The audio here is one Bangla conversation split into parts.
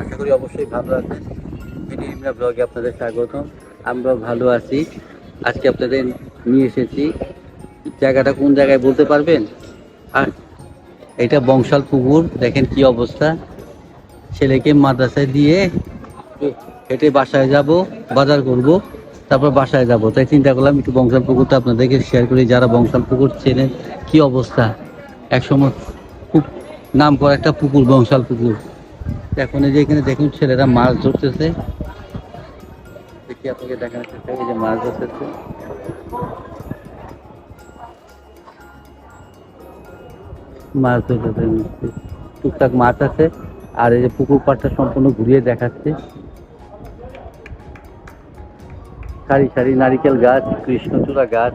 আশা করি অবশ্যই ভালো ব্লগে আপনাদের স্বাগতম। ভালো আছি। আজকে আপনাদের নিয়ে এসেছি। জায়গাটা কোন জায়গায় বলতে পারবেন? আর এটা বংশাল পুকুর। দেখেন কি অবস্থা। ছেলেকে মাদ্রাসায় দিয়ে হেঁটে বাসায় যাব, বাজার করব, তারপর বাসায় যাব। তাই চিন্তা করলাম একটু বংশাল পুকুরটা আপনাদেরকে শেয়ার করি। যারা বংশাল পুকুর চেনেন, কি অবস্থা? একসময় খুব নাম করা একটা পুকুর, বংশাল পুকুর। এখন এই যে এখানে দেখুন ছেলেরা মাছ ধরতেছে। দেখি আপনাকে দেখানোর চেষ্টা করি যে মাছ ধরতেছে। মাছ ধরতেছে, টুকটাক মাছ আছে। আর এই যে পুকুর পাড়টা সম্পূর্ণ ঘুরিয়ে দেখাচ্ছে। সারি সারি নারিকেল গাছ, কৃষ্ণচূড়া গাছ।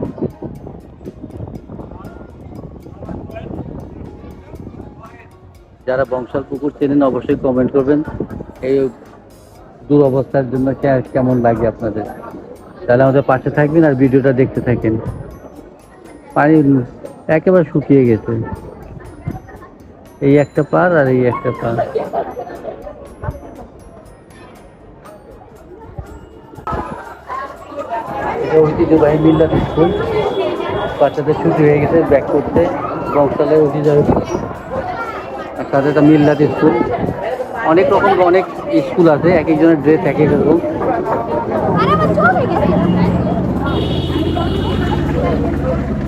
যারা বংশাল পুকুর চেনেন অবশ্যই কমেন্ট করবেন। এই দুরবস্থার জন্য কেমন লাগে আপনাদের? তাহলে আমাদের পাশে থাকবেন আর ভিডিওটা দেখতে থাকেন। পানি একেবারে শুকিয়ে গেছে। এই একটা পার আর এই একটা পার। ঐতিহ্যবাহী মিল্লাত স্কুল। বাচ্চাদের ছুটি হয়ে গেছে, ব্যাক করতে। বংশালে ঐতিহ্যবাহী সাথে তো মিল্লাত স্কুল অনেক রকম, অনেক স্কুল আছে, এক একজনের ড্রেস এক এক রকম।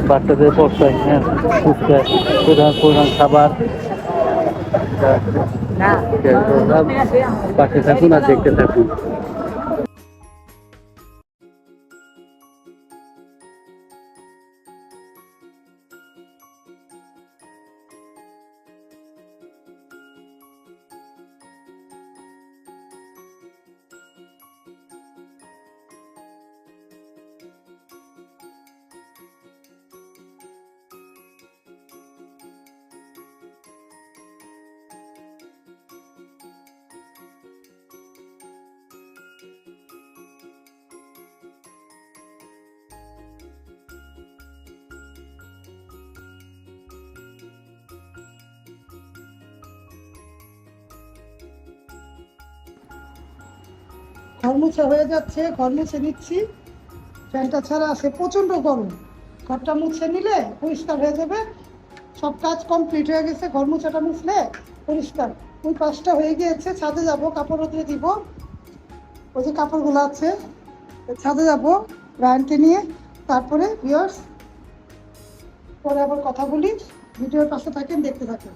বাচ্চাদের পড়তে হ্যাঁ ফুচকা প্রধান প্রধান খাবার। পাশে থাকুন আর দেখতে থাকুন। ঘর মুছা হয়ে যাচ্ছে, ঘর মুছে নিচ্ছি। ফ্যানটা ছাড়া আছে, প্রচণ্ড গরম। ঘরটা মুছে নিলে পরিষ্কার হয়ে যাবে। সব কাজ কমপ্লিট হয়ে গেছে, ঘর মুছাটা মুছলে পরিষ্কার। ওই পাশটা হয়ে গিয়েছে, ছাদে যাব, কাপড় রোদ্রে দিব। ওই যে কাপড়গুলো আছে, ছাদে যাব, রায়নকে নিয়ে। তারপরে ভিওর্স পরে আবার কথা বলি। ভিডিওর পাশে থাকেন, দেখতে থাকেন।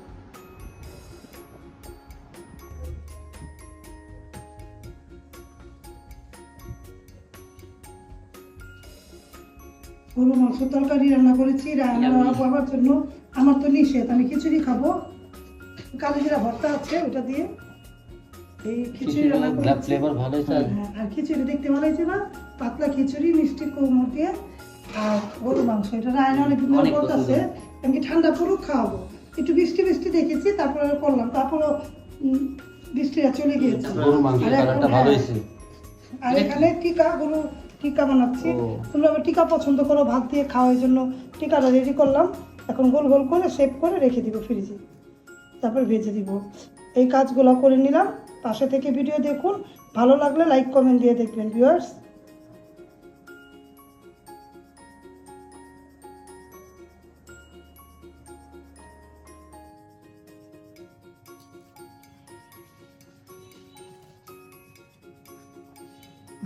গরু মাংস তরকারি রান্না করেছি রান্না বাবার জন্য। আমার তো নিষেধ আমি খিচুড়ি খাব। কালো জিরা ভর্তা আছে ওটা দিয়ে। এই খিচুড়ি রান্না ফ্লেভার ভালো আর হ্যাঁ, খিচুড়ি দেখতে ভালো হয়েছে না? পাতলা খিচুড়ি মিষ্টি কুমড় দিয়ে আর গরু মাংস। এটা রায়না বলতেছে আমি ঠান্ডা পুরো খাওয়াবো। একটু বৃষ্টি বৃষ্টি দেখেছি তারপরে করলাম। তারপরে বৃষ্টিটা চলে গিয়েছে। আর আর এখানে টিকা গরু টিকা বানাচ্ছি। তোমরা টিকা পছন্দ করো ভাত দিয়ে খাওয়ার জন্য টিকাটা রেডি করলাম। এখন গোল গোল করে সেভ করে রেখে দিব ফ্রিজে তারপর ভেজে দিব। এই কাজগুলো করে নিলাম। পাশে থেকে ভিডিও দেখুন। ভালো লাগলে লাইক কমেন্ট দিয়ে দেখবেন ভিউয়ার্স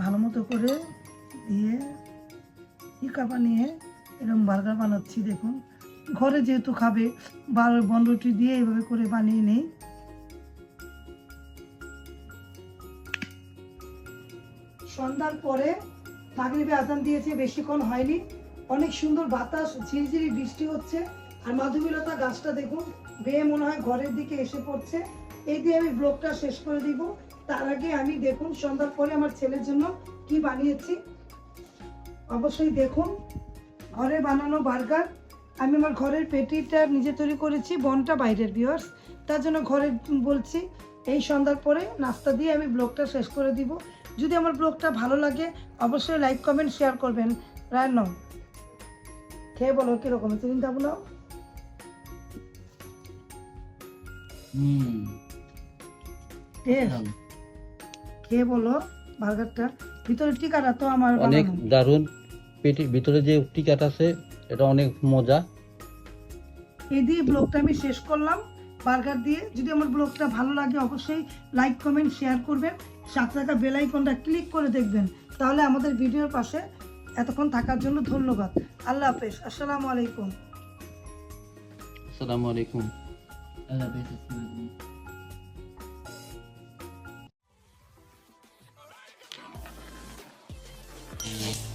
ভালো মতো করে টিকা বানিয়ে এরকম বার্গার বানাচ্ছি, দেখুন। ঘরে যেহেতু খাবে, বার বনরুটি দিয়ে এইভাবে করে বানিয়ে নেই। সন্ধ্যার পরে মাগরিবে আজান দিয়েছে, বেশিক্ষণ হয়নি। অনেক সুন্দর বাতাস, ঝিরিঝিরি বৃষ্টি হচ্ছে। আর মাধবীলতা গাছটা দেখুন, বেয়ে মনে হয় ঘরের দিকে এসে পড়ছে। এই দিয়ে আমি ব্লগটা শেষ করে দিব। তার আগে আমি দেখুন, সন্ধ্যার পরে আমার ছেলের জন্য কি বানিয়েছি। অবশ্যই দেখুন। ঘরে বানানো বার্গার। আমি আমার ঘরের পেটিটা নিজে তৈরি করেছি বনটা বাইরের বিয়ার্স তার জন্য ঘরে বলছি এই সন্ধ্যার পরে নাস্তা দিয়ে আমি ব্লগটা শেষ করে দিব। যদি আমার ব্লগটা ভালো লাগে অবশ্যই লাইক কমেন্ট শেয়ার করবেন। রায়ন খেয়ে বলো কীরকম বলো হুম। টেস্ট খেয়ে বলো বার্গারটা। ভিতরে টিকাটা তো আমার অনেক দারুণ। পেটির ভিতরে যে টিকাটা আছে এটা অনেক মজা। এই দিয়ে ব্লগটা আমি শেষ করলাম। বার্গার দিয়ে যদি আমার ব্লগটা ভালো লাগে অবশ্যই লাইক কমেন্ট শেয়ার করবেন। সাথে থাকা বেল আইকনটা ক্লিক করে দেখবেন। তাহলে আমাদের ভিডিওর পাশে এতক্ষণ থাকার জন্য ধন্যবাদ। আল্লাহ হাফেজ। আসসালামু আলাইকুম। আসসালামু আলাইকুম। আল্লাহ হাফেজ Yes.